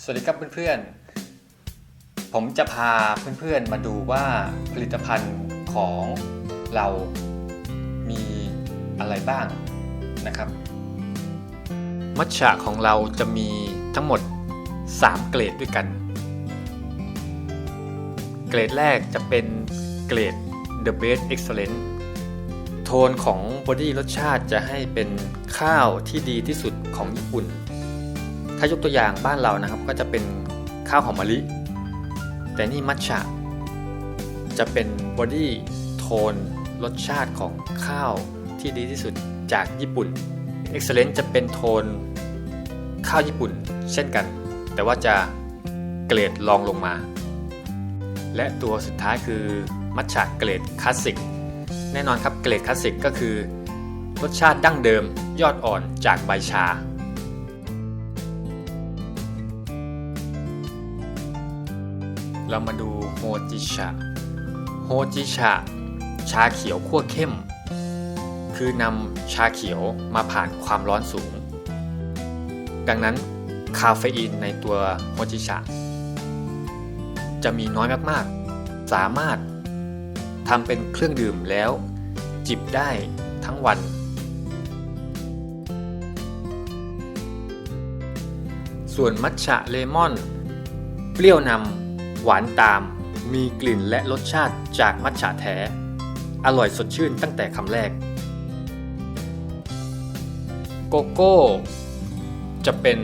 สวัสดีครับเพื่อนๆ ผมจะพาเพื่อนๆมาดูว่าผลิตภัณฑ์ของเรามีอะไรบ้างนะครับ มัทฉะของเราจะมีทั้งหมด 3 เกรดด้วยกัน เกรดแรกจะเป็นเกรด The Best Excellent โทนของบอดี้รสชาติจะให้เป็นข้าวที่ดีที่สุดของญี่ปุ่นายกตัวอย่างบ้านเรานะครับ ก็จะเป็นข้าวหอมมะลิ แต่นี่มัทฉะจะเป็นบอดี้โทนรสชาติของข้าวที่ดีที่สุดจากญี่ปุ่น Excellent จะเป็นโทนข้าวญี่ปุ่นเช่นกัน แต่ว่าจะเกรดรองลงมา และตัวสุดท้ายคือมัทฉะเกรดคลาสสิกแน่นอนครับเกรดคลาสสิกก็คือ รสชาติดั้งเดิมยอดอ่อนจากใบชา เรามาดูโฮจิชะ โฮจิชะ ชาเขียวขั้วเข้ม คือนำชาเขียวมาผ่านความร้อนสูง ดังนั้นคาเฟอีนในตัวโฮจิชะ จะมีน้อยมากๆ สามารถทำเป็นเครื่องดื่มแล้ว จิบได้ทั้งวัน ส่วนมัทฉะเลมอน เปรี้ยวนำ หวานตาม มีกลิ่นและรสชาติจากมัทฉะแท้ อร่อยสดชื่นตั้งแต่คำแรก โกโก้ จะเป็น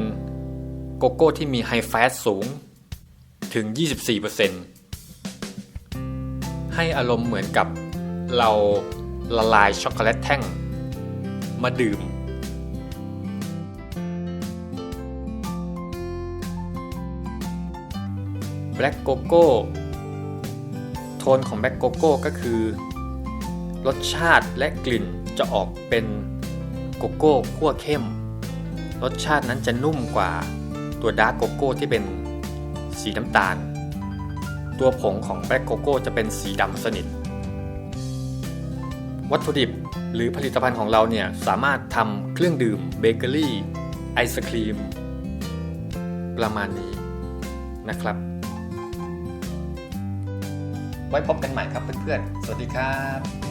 โกโก้ที่มีไฮแฟตสูงถึง 24%ให้อารมณ์เหมือนกับเราละลายช็อกโกแลตแท่ง มาดื่ม แบล็กโกโก้โทนของแบล็กโกโก้ก็คือ รสชาติและกลิ่นจะออกเป็นโกโก้ขั้วเข้ม รสชาตินั้นจะนุ่มกว่าตัวดาร์กโกโก้ที่เป็นสีน้ำตาล ตัวผงของแบล็กโกโก้จะเป็นสีดำสนิท วัตถุดิบหรือผลิตภัณฑ์ของเราเนี่ยสามารถทำเครื่องดื่มเบเกอรี่ไอศครีม ประมาณนี้นะครับ ไว้พบกันใหม่ครับเพื่อนๆ สวัสดีครับ